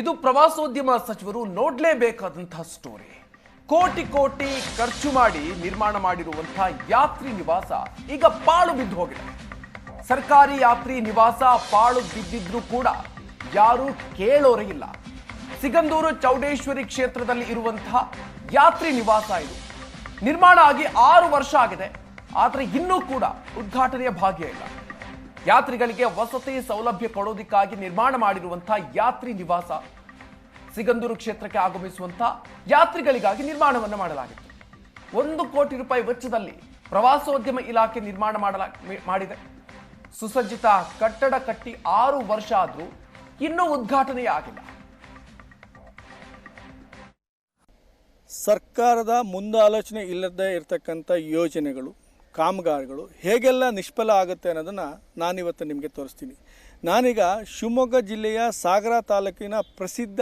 ಇದು ಪ್ರವಾಸೋದ್ಯಮ ಸಚಿವರು ನೋಡ್ಲೇಬೇಕಾದಂತಹ ಸ್ಟೋರಿ ಕೋಟಿ ಕೋಟಿ ಖರ್ಚು ಮಾಡಿ ನಿರ್ಮಾಣ ಮಾಡಿರುವಂತಹ ಯಾತ್ರಿ ನಿವಾಸ ಈಗ ಪಾಳು ಬಿದ್ದು ಹೋಗಿದೆ. ಸರ್ಕಾರಿ ಯಾತ್ರಿ ನಿವಾಸ ಪಾಳು ಬಿದ್ದಿದ್ರು ಕೂಡ ಯಾರೂ ಕೇಳೋರೇ ಇಲ್ಲ. ಸಿಗಂದೂರು ಚೌಡೇಶ್ವರಿ ಕ್ಷೇತ್ರದಲ್ಲಿ ಇರುವಂತಹ ಯಾತ್ರಿ ನಿವಾಸ ಇದು. ನಿರ್ಮಾಣ ಆಗಿ ಆರು ವರ್ಷ ಆಗಿದೆ. ಆದರೆ ಇನ್ನೂ ಕೂಡ ಉದ್ಘಾಟನೆಯ ಭಾಗ್ಯ ಇಲ್ಲ. ಯಾತ್ರಿಗಳಿಗೆ ವಸತಿ ಸೌಲಭ್ಯ ಕೊಡೋದಕ್ಕಾಗಿ ನಿರ್ಮಾಣ ಮಾಡಿರುವಂತಹ ಯಾತ್ರಿ ನಿವಾಸ ಸಿಗಂದೂರು ಕ್ಷೇತ್ರಕ್ಕೆ ಆಗಮಿಸುವಂತಹ ಯಾತ್ರಿಗಳಿಗಾಗಿ ನಿರ್ಮಾಣವನ್ನು ಮಾಡಲಾಗಿತ್ತು. ಒಂದು ಕೋಟಿ ರೂಪಾಯಿ ವೆಚ್ಚದಲ್ಲಿ ಪ್ರವಾಸೋದ್ಯಮ ಇಲಾಖೆ ನಿರ್ಮಾಣ ಮಾಡಲಾ, ಮಾಡಿದೆ. ಸುಸಜ್ಜಿತ ಕಟ್ಟಡ ಕಟ್ಟಿ ಆರು ವರ್ಷ ಆದರೂ ಇನ್ನೂ ಉದ್ಘಾಟನೆಯೇ ಆಗಿಲ್ಲ. ಸರ್ಕಾರದ ಮುಂದಾಲೋಚನೆ ಇಲ್ಲದೆ ಇರತಕ್ಕಂಥ ಯೋಜನೆಗಳು ಕಾಮಗಾರಿಗಳು ಹೇಗೆಲ್ಲ ನಿಷ್ಫಲ ಆಗುತ್ತೆ ಅನ್ನೋದನ್ನು ನಾನಿವತ್ತು ನಿಮಗೆ ತೋರಿಸ್ತೀನಿ. ನಾನೀಗ ಶಿವಮೊಗ್ಗ ಜಿಲ್ಲೆಯ ಸಾಗರ ತಾಲೂಕಿನ ಪ್ರಸಿದ್ಧ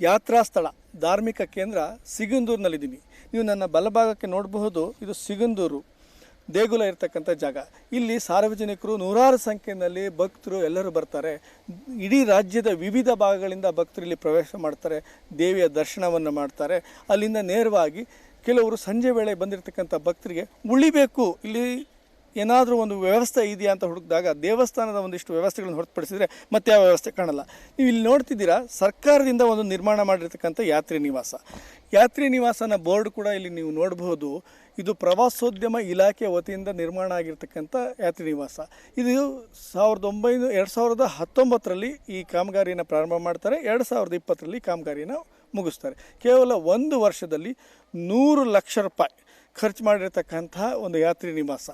ಯಾತ್ರಾ ಸ್ಥಳ, ಧಾರ್ಮಿಕ ಕೇಂದ್ರ ಸಿಗಂದೂರಿನಲ್ಲಿದ್ದೀನಿ. ನೀವು ನನ್ನ ಬಲಭಾಗಕ್ಕೆ ನೋಡಬಹುದು, ಇದು ಸಿಗಂದೂರು, ದೇಗುಲ ಇರತಕ್ಕಂಥ ಜಾಗ. ಇಲ್ಲಿ ಸಾರ್ವಜನಿಕರು ನೂರಾರು ಸಂಖ್ಯೆಯಲ್ಲಿ ಭಕ್ತರು ಎಲ್ಲರೂ ಬರ್ತಾರೆ. ಇಡೀ ರಾಜ್ಯದ ವಿವಿಧ ಭಾಗಗಳಿಂದ ಭಕ್ತರು ಇಲ್ಲಿ ಪ್ರವೇಶ ಮಾಡ್ತಾರೆ, ದೇವಿಯ ದರ್ಶನವನ್ನು ಮಾಡ್ತಾರೆ. ಅಲ್ಲಿಂದ ನೇರವಾಗಿ ಕೆಲವರು ಸಂಜೆ ವೇಳೆ ಬಂದಿರತಕ್ಕಂಥ ಭಕ್ತರಿಗೆ ಉಳಿಬೇಕು, ಇಲ್ಲಿ ಏನಾದರೂ ಒಂದು ವ್ಯವಸ್ಥೆ ಇದೆಯಾ ಅಂತ ಹುಡುಕಿದಾಗ ದೇವಸ್ಥಾನದ ಒಂದಿಷ್ಟು ವ್ಯವಸ್ಥೆಗಳನ್ನು ಹೊರತುಪಡಿಸಿದರೆ ಮತ್ತೆ ಯಾವ ವ್ಯವಸ್ಥೆ ಕಾಣಲ್ಲ. ನೀವು ಇಲ್ಲಿ ನೋಡ್ತಿದ್ದೀರಾ, ಸರ್ಕಾರದಿಂದ ಒಂದು ನಿರ್ಮಾಣ ಮಾಡಿರ್ತಕ್ಕಂಥ ಯಾತ್ರಿ ನಿವಾಸ. ಯಾತ್ರಿ ನಿವಾಸನ ಬೋರ್ಡ್ ಕೂಡ ಇಲ್ಲಿ ನೀವು ನೋಡಬಹುದು ಇದು ಪ್ರವಾಸೋದ್ಯಮ ಇಲಾಖೆ ವತಿಯಿಂದ ನಿರ್ಮಾಣ ಆಗಿರ್ತಕ್ಕಂಥ ಯಾತ್ರಿ ನಿವಾಸ. ಇದು ಸಾವಿರದ ಒಂಬೈನೂರ, ಎರಡು ಸಾವಿರದ ಹತ್ತೊಂಬತ್ತರಲ್ಲಿ ಈ ಕಾಮಗಾರಿಯನ್ನು ಪ್ರಾರಂಭ ಮಾಡ್ತಾರೆ, ಎರಡು ಸಾವಿರದ ಇಪ್ಪತ್ತರಲ್ಲಿ ಕಾಮಗಾರಿಯನ್ನು ಮುಗಿಸ್ತಾರೆ. ಕೇವಲ ಒಂದು ವರ್ಷದಲ್ಲಿ ನೂರು ಲಕ್ಷ ರೂಪಾಯಿ ಖರ್ಚು ಮಾಡಿರ್ತಕ್ಕಂಥ ಒಂದು ಯಾತ್ರಿ ನಿವಾಸ.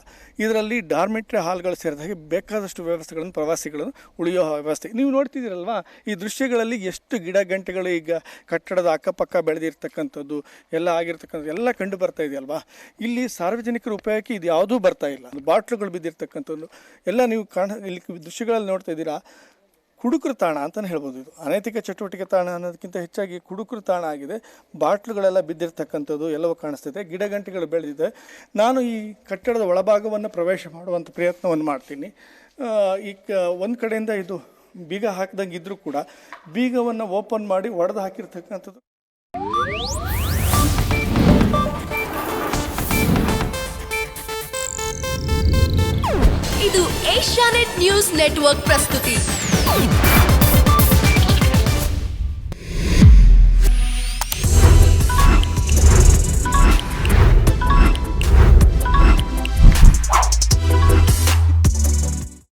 ಇದರಲ್ಲಿ ಡಾರ್ಮೆಟ್ರಿ ಹಾಲ್ಗಳು ಸೇರಿದಾಗೆ ಬೇಕಾದಷ್ಟು ವ್ಯವಸ್ಥೆಗಳನ್ನು ಪ್ರವಾಸಿಗಳನ್ನು ಉಳಿಯೋ ವ್ಯವಸ್ಥೆ. ನೀವು ನೋಡ್ತಿದ್ದೀರಲ್ವಾ, ಈ ದೃಶ್ಯಗಳಲ್ಲಿ ಎಷ್ಟು ಗಿಡ ಗಂಟೆಗಳು ಈಗ ಕಟ್ಟಡದ ಅಕ್ಕಪಕ್ಕ ಬೆಳೆದಿರ್ತಕ್ಕಂಥದ್ದು, ಎಲ್ಲ ಆಗಿರ್ತಕ್ಕಂಥದ್ದು ಎಲ್ಲ ಕಂಡು ಬರ್ತಾ ಇದೆಯಲ್ವಾ? ಇಲ್ಲಿ ಸಾರ್ವಜನಿಕರ ಉಪಯೋಗಕ್ಕೆ ಇದು ಯಾವುದೂ ಬರ್ತಾ ಇಲ್ಲ. ಬಾಟ್ಲುಗಳು ಬಿದ್ದಿರ್ತಕ್ಕಂಥದ್ದು. ಎಲ್ಲ ನೀವು ಕಾಣ, ಇಲ್ಲಿ ದೃಶ್ಯಗಳಲ್ಲಿ ನೋಡ್ತಾ ಇದ್ದೀರಾ ಕುಡುಕರು ತಾಣ ಅಂತಲೇ ಹೇಳ್ಬೋದು ಇದು. ಅನೈತಿಕ ಚಟುವಟಿಕೆ ತಾಣ ಅನ್ನೋದಕ್ಕಿಂತ ಹೆಚ್ಚಾಗಿ ಕುಡುಕರು ತಾಣ ಆಗಿದೆ. ಬಾಟ್ಲುಗಳೆಲ್ಲ ಬಿದ್ದಿರ್ತಕ್ಕಂಥದ್ದು ಎಲ್ಲವೂ ಕಾಣಿಸ್ತಿದೆ. ಗಿಡಗಂಟಿಗಳು ಬೆಳೆದಿದೆ. ನಾನು ಈ ಕಟ್ಟಡದ ಒಳಭಾಗವನ್ನು ಪ್ರವೇಶ ಮಾಡುವಂಥ ಪ್ರಯತ್ನವನ್ನು ಮಾಡ್ತೀನಿ. ಈ ಒಂದು ಕಡೆಯಿಂದ ಇದು ಬೀಗ ಹಾಕಿದಂಗೆ ಇದ್ದರೂ ಕೂಡ ಬೀಗವನ್ನು ಓಪನ್ ಮಾಡಿ ಒಡೆದು ಹಾಕಿರ್ತಕ್ಕಂಥದ್ದು. ಇದು ಏಷ್ಯಾನೆಟ್ ನ್ಯೂಸ್ ನೆಟ್ವರ್ಕ್ ಪ್ರಸ್ತುತಿ. Oh!